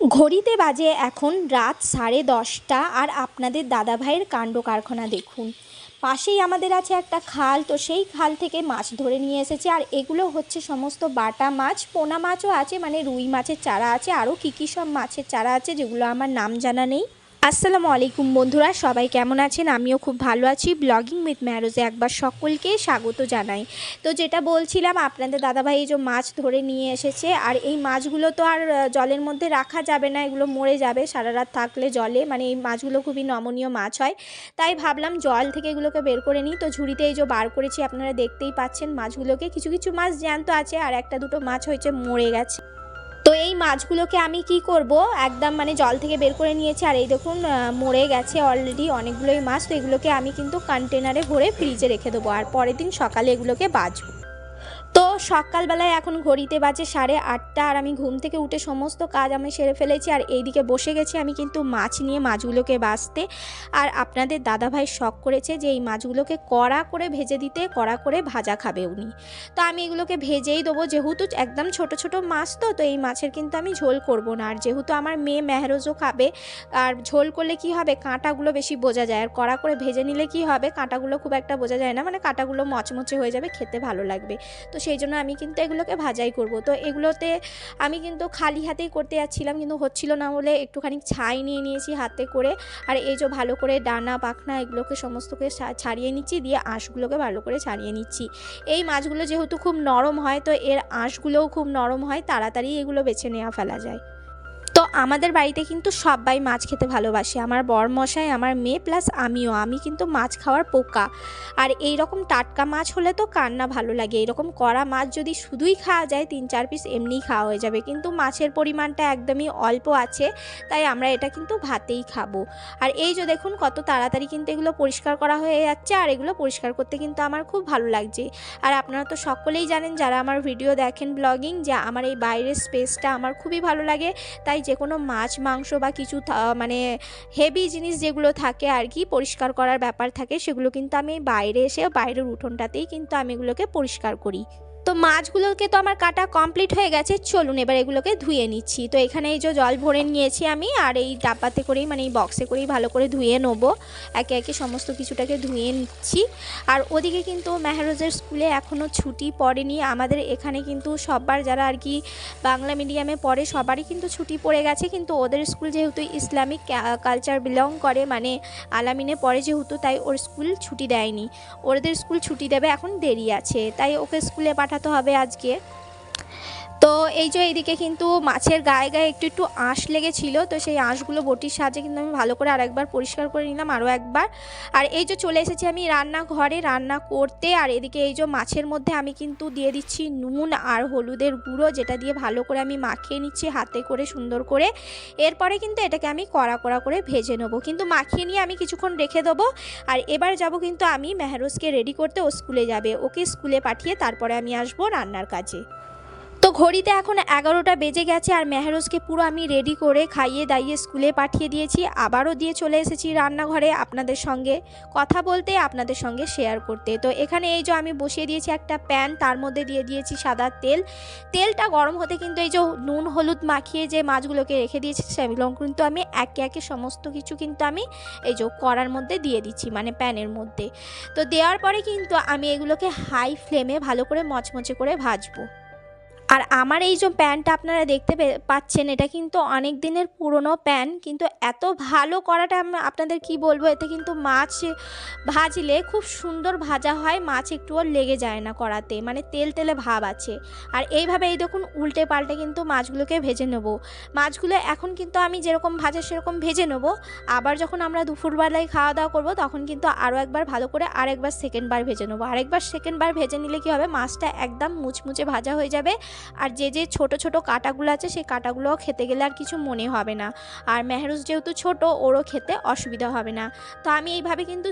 ঘড়িতে বাজে এখন রাত সাড়ে দশটা আর আপনাদের দাদাভাইয়ের কাণ্ড কারখানা দেখুন। পাশেই আমাদের আছে একটা খাল, তো সেই খাল থেকে মাছ ধরে নিয়ে এসেছে আর এগুলো হচ্ছে সমস্ত বাটা মাছ, পোনা মাছও আছে মানে রুই মাছের চারা আছে, আরও কী কী সব মাছের চারা আছে যেগুলো আমার নাম জানা নেই। আসসালামু আলাইকুম বন্ধুরা, সবাই কেমন আছেন? আমিও খুব ভালো আছি। ব্লগিং উইথ ম্যারোজে একবার সকলকে স্বাগত জানাই। তো যেটা বলছিলাম, আপনাদের দাদাভাই এই যে মাছ ধরে নিয়ে এসেছে, আর এই মাছগুলো তো আর জলের মধ্যে রাখা যাবে না, এগুলো মরে যাবে, সারা রাত থাকলে জলে। মানে এই মাছগুলো খুবই নমনীয় মাছ হয়। তাই ভাবলাম জল থেকে এগুলোকে বের করে নিই। তো ঝুড়িতে এই যে বার করেছি, আপনারা দেখতেই পাচ্ছেন মাছগুলোকে। কিছু কিছু মাছ জ্যান্ত আছে, আর একটা দুটো মাছ হয়েছে মরে গেছে। তো এই মাছগুলোকে আমি কি করব? একদম মানে জল থেকে বের করে নিয়েছি। আর এই দেখুন মরে গেছে অলরেডি অনেকগুলোই মাছ। তো এগুলোকে আমি কিন্তু কন্টেনারে ভরে ফ্রিজে রেখে দেবো। আর পরের দিন সকালে এগুলোকে বাজবো সকালবেলায় এখন ঘড়িতে বাজে সাড়ে আটটা আর আমি ঘুম থেকে উঠে সমস্ত কাজ আমি সেরে ফেলেছি আর এইদিকে বসে গেছি আমি কিন্তু মাছ নিয়ে মাছগুলোকে বাছতে আর আপনাদের দাদাভাই শখ করেছে যে এই মাছগুলোকে কড়া করে ভেজে দিতে, কড়া করে ভাজা খাবে উনি। তো আমি এগুলোকে ভেজেই দেবো। যেহেতু একদম ছোট ছোট মাছ তো তো এই মাছের কিন্তু আমি ঝোল করব না। আর যেহেতু আমার মেয়ে মেহরোজও খাবে, আর ঝোল করলে কি হবে? কাঁটাগুলো বেশি বোঝা যায়। আর কড়া করে ভেজে নিলে কি হবে? কাঁটাগুলো খুব একটা বোঝা যায় না। মানে কাঁটাগুলো মচমচে হয়ে যাবে, খেতে ভালো লাগবে। তো সেই জন্য আমি কিন্তু এগুলোকে ভাজাই করব। তো এগুলোতে আমি কিন্তু খালি হাতেই করতে যাচ্ছিলাম, কিন্তু হচ্ছিল না বলে একটুখানি ছাই নিয়ে নিয়েছি হাতে করে। আর এই যে ভালো করে ডানা পাখনা এগুলোকে সমস্তকে ছাড়িয়ে নিচ্ছি, দিয়ে আঁশগুলোকে ভালো করে ছাড়িয়ে নিচ্ছি। এই মাছগুলো যেহেতু খুব নরম হয়, তো এর আঁশগুলোও খুব নরম হয়, তাড়াতাড়ি এগুলো বেছে নেওয়া ফেলা যায়। আমাদের বাড়িতে কিন্তু সবাই মাছ খেতে ভালোবাসে। আমার বরমশাই, আমার মেয়ে প্লাস আমিও। আমি কিন্তু মাছ খাওয়ার পোকা। আর এই রকম টাটকা মাছ হলে তো কান্না ভালো লাগে। এরকম কড়া মাছ যদি শুধুই খাওয়া যায়, তিন চার পিস এমনিই খাওয়া হয়ে যাবে। কিন্তু মাছের পরিমাণটা একদমই অল্প আছে, তাই আমরা এটা কিন্তু ভাতেই খাব। আর এই যে দেখুন, কত তাড়াতাড়ি কিন্তু এগুলো পরিষ্কার করা হয়ে যাচ্ছে, আর এগুলো পরিষ্কার করতে কিন্তু আমার খুব ভালো লাগছে। আর আপনারা তো সকলেই জানেন, যারা আমার ভিডিও দেখেন ব্লগিং যে আমার এই বাইরের স্পেসটা আমার খুবই ভালো লাগে। তাই যে কোনো মাছ, মাংস বা কিছু মানে হেভি জিনিস যেগুলো থাকে আর কি, পরিষ্কার করার ব্যাপার থাকে, সেগুলো কিন্তু আমি বাইরে এসে বাইরের উঠোনটাতেই কিন্তু আমি এগুলোকে পরিষ্কার করি। তো মাছগুলোকে তো আমার কাটা কমপ্লিট হয়ে গেছে, চলুন এবার এগুলোকে ধুয়ে নিচ্ছি। তো এখানে এই যে জল ভরে নিয়েছি আমি, আর এই ডাব্বাতে করেই মানে এই বক্সে করেই ভালো করে ধুয়ে নেব। একে একে সমস্ত কিছুটাকে ধুয়ে নিচ্ছি। আর ওদিকে কিন্তু মেহরোজের স্কুলে এখনও ছুটি পড়েনি। আমাদের এখানে কিন্তু সবার যারা আর কি বাংলা মিডিয়ামে পড়ে, সবারই কিন্তু ছুটি পড়ে গেছে। কিন্তু ওদের স্কুল যেহেতু ইসলামিক কালচার বিলং করে মানে আলামিনে পড়ে যেহেতু, তাই ওর স্কুল ছুটি দেয়নি। ওদের স্কুল ছুটি দেবে, এখন দেরি আছে। তাই ওকে স্কুলে পাঠাতে হবে আজকে। তো এই যে এইদিকে কিন্তু মাছের গায়ে গায়ে একটু একটু আঁশ লেগেছিল, তো সেই আঁশগুলো বটির সাহায্যে কিন্তু আমি ভালো করে আরেকবার পরিষ্কার করে নিলাম আরও একবার। আর এই যে চলে এসেছি আমি রান্নাঘরে, রান্না করতে। আর এদিকে এই যে মাছের মধ্যে আমি কিন্তু দিয়ে দিচ্ছি নুন আর হলুদের গুঁড়ো, যেটা দিয়ে ভালো করে আমি মাখিয়ে নিচ্ছি হাতে করে সুন্দর করে। এরপরে কিন্তু এটাকে আমি কড়া কড়া করে ভেজে নেব। কিন্তু মাখিয়ে নিয়ে আমি কিছুক্ষণ রেখে দেবো। আর এবার যাব কিন্তু আমি মেহরোজকে রেডি করতে, ও স্কুলে যাবে। ওকে স্কুলে পাঠিয়ে তারপরে আমি আসব রান্নার কাজে। তো ঘড়িতে এখন এগারোটা বেজে গেছে আর মেহরোজকে পুরো আমি রেডি করে খাইয়ে দাইয়ে স্কুলে পাঠিয়ে দিয়েছি। আবারও দিয়ে চলে এসেছি রান্নাঘরে আপনাদের সঙ্গে কথা বলতে, আপনাদের সঙ্গে শেয়ার করতে। তো এখানে এই যে আমি বসিয়ে দিয়েছি একটা প্যান তার মধ্যে দিয়ে দিয়েছি সাদা তেল। তেলটা গরম হতে কিন্তু এই যে নুন, হলুদ মাখিয়ে যে মাছগুলোকে রেখে দিয়েছি, সেগুলো কিন্তু আমি একে একে সমস্ত কিছু কিন্তু আমি এই যে কড়ার মধ্যে দিয়ে দিচ্ছি মানে প্যানের মধ্যে। তো দেওয়ার পরে কিন্তু আমি এগুলোকে হাই ফ্লেমে ভালো করে মচমচে করে ভাজবো। আর আমার এই যে প্যানটা আপনারা দেখতে পাচ্ছেন, এটা কিন্তু অনেক দিনের পুরনো প্যান কিন্তু এত ভালো করাটা আমি, আপনাদের কি বলব, এতে কিন্তু মাছ ভাজলে খুব সুন্দর ভাজা হয়, মাছ একটুও লেগে যায় না কড়াতে মানে তেল তেলে ভাব আছে। আর এইভাবে এই দেখুন উল্টে পাল্টে কিন্তু মাছগুলোকে ভেজে নেব। মাছগুলো এখন কিন্তু আমি যেরকম ভাজা সেরকম ভেজে নেব, আবার যখন আমরা দুপুরবেলায় খাওয়া দাওয়া করব, তখন কিন্তু আরও একবার ভালো করে আরেকবার সেকেন্ডবার ভেজে নেব। আরেকবার সেকেন্ডবার ভেজে নিলে কি হবে, মাছটা একদম মুচমুচে ভাজা হয়ে যাবে আর যে যে ছোট ছোট কাটাগুলো আছে সেই কাটাগুলোও খেতে গেলে আর কিছু মনে হবে না। আর মেহরুজ যেহেতু ছোট, ওরও খেতে অসুবিধা হবে না। তো আমি এইভাবে কিন্তু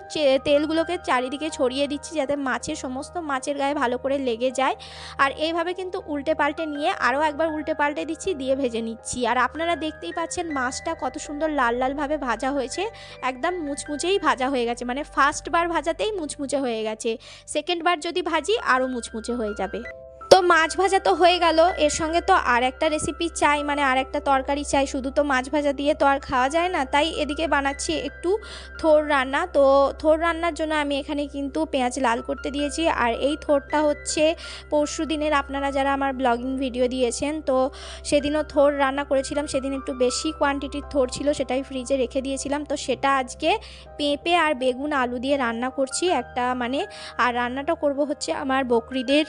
তেলগুলোকে চারিদিকে ছড়িয়ে দিচ্ছি যাতে মাছের সমস্ত মাছের গায়ে ভালো করে লেগে যায়। আর এইভাবে কিন্তু উল্টে পাল্টে নিয়ে আরও একবার উল্টে পাল্টে দিচ্ছি, দিয়ে ভেজে নিচ্ছি। আর আপনারা দেখতেই পাচ্ছেন মাছটা কত সুন্দর লাল লালভাবে ভাজা হয়েছে। একদম মুচমুচেই ভাজা হয়ে গেছে। মানে ফার্স্ট বার ভাজাতেই মুচমুচে হয়ে গেছে। সেকেন্ড বার যদি ভাজি, আরও মুচমুচে হয়ে যাবে। তো মাছ ভাজা তো হয়ে গেল। এর সঙ্গে তো আর একটা রেসিপি চাই মানে আর একটা তরকারি চাই। শুধু তো মাছ ভাজা দিয়ে তো আর খাওয়া যায় না। তাই এদিকে বানাচ্ছি একটু থোর রান্না। তো থোর রান্নার জন্য আমি এখানে কিন্তু পেঁয়াজ লাল করতে দিয়েছি। আর এই থোরটা হচ্ছে পরশু দিনের আপনারা যারা আমার ব্লগিং ভিডিও দিয়েছেন, তো সেদিনও থোর রান্না করেছিলাম। সেদিন একটু বেশি কোয়ান্টিটির থোর ছিল, সেটাই ফ্রিজে রেখে দিয়েছিলাম। তো সেটা আজকে পেঁপে আর বেগুন আলু দিয়ে রান্না করছি। একটা মানে আর রান্নাটা করব হচ্ছে আমার বকরিদের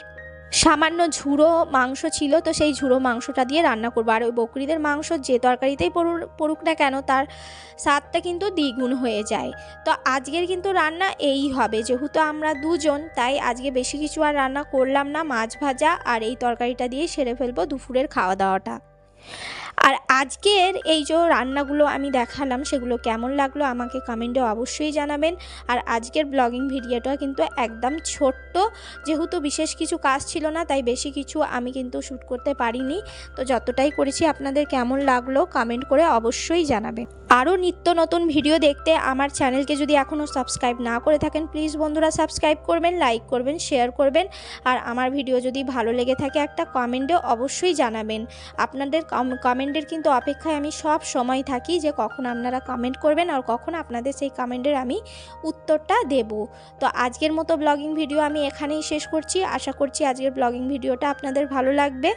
সামান্য ঝুড়ো মাংস ছিল, তো সেই ঝুড়ো মাংসটা দিয়ে রান্না করব। আর ওই বকরিদের মাংস যে তরকারিতেই পড়ুক পড়ুক না কেন, তার স্বাদটা কিন্তু দ্বিগুণ হয়ে যায়। তো আজকের কিন্তু রান্না এই হবে, যেহেতু আমরা দুজন, তাই আজকে বেশি কিছু আর রান্না করলাম না, মাছ ভাজা আর এই তরকারিটা দিয়ে সেরে ফেলব দুপুরের খাওয়া দাওয়াটা আর আজকের এই যে রান্নাগুলো আমি দেখালাম, সেগুলো কেমন লাগল আমাকে কমেন্টে অবশ্যই জানাবেন। আর আজকের ব্লগিং ভিডিওটা কিন্তু একদম ছোট্ট, যেহেতু বিশেষ কিছু কাজ ছিল না, তাই বেশি কিছু আমি কিন্তু শ্যুট করতে পারিনি। তো যতটাই করেছি, আপনাদের কেমন লাগল কমেন্ট করে অবশ্যই জানাবেন। আরও নিত্য নতুন ভিডিও দেখতে আমার চ্যানেলকে যদি এখনও সাবস্ক্রাইব না করে থাকেন, প্লিজ বন্ধুরা সাবস্ক্রাইব করবেন, লাইক করবেন, শেয়ার করবেন। আর আমার ভিডিও যদি ভালো লেগে থাকে, একটা কমেন্টে অবশ্যই জানাবেন। আপনাদের কমেন্টের কিন্তু অপেক্ষায় আমি সব সময় থাকি যে কখন আপনারা কমেন্ট করবেন আর কখন আপনাদের সেই কমেন্টের আমি উত্তরটা দেব। তো আজকের মতো ব্লগিং ভিডিও আমি এখানেই শেষ করছি। আশা করছি আজকের ব্লগিং ভিডিওটা আপনাদের ভালো লাগবে।